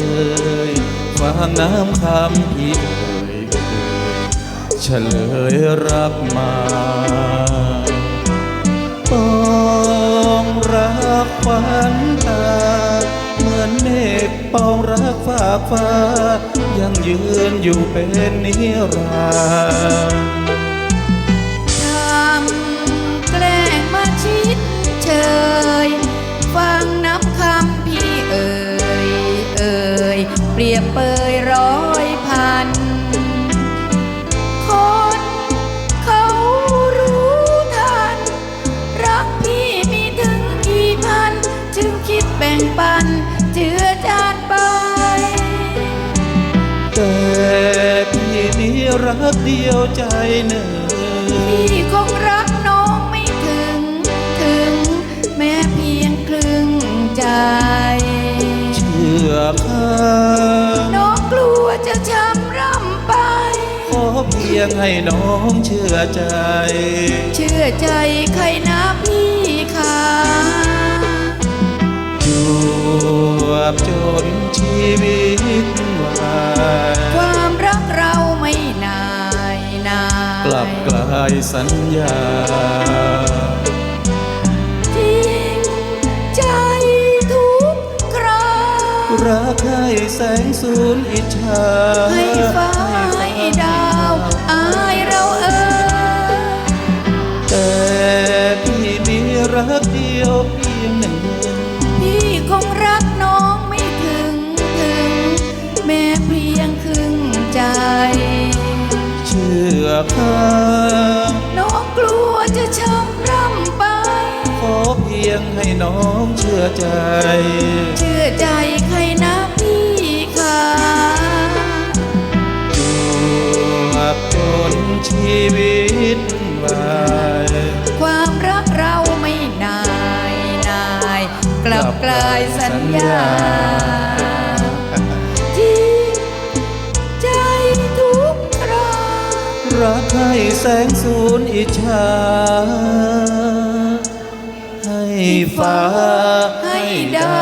เอ่ยฟังน้ำคำพี่เอ่ยเอ่ยเฉลยรักมาปองรักฝันตา เหมือนเมฆปองรักฝากฟ้า ยังยืนอยู่เป็นนิรันดร์ ยบเปยร้อยพัน คนเขารู้ทัน รักพี่มีถึงกี่พัน จึงคิดแบ่งปัน เจือจานไป แต่พี่นี้รักเดียวใจหนึ่ง เพียงให้น้องเชื่อใจ เชื่อใจใครนะพี่คะจวบจนชีวิตวายความรักเราไม่นายนายกลับกลายสัญญาจริงใจทุกครารักให้แสงสูนอิจฉาให้ฟ้าให้ดาว อายเราเอ่ยแต่พี่มีรักเดียวเพียงหนึ่งพี่คงรักน้องไม่ถึงถึง แม้เพียงครึ่งใจ เชื่อข้าน้องกลัวจะช้ำร่ำไป ขอเพียงให้น้องเชื่อใจ ชีวิตวายความรักเราไม่นายนายกลับกลายสัญญาที่ใจทุกครารักให้แสงสูนอิจฉาให้ฟ้าให้ดา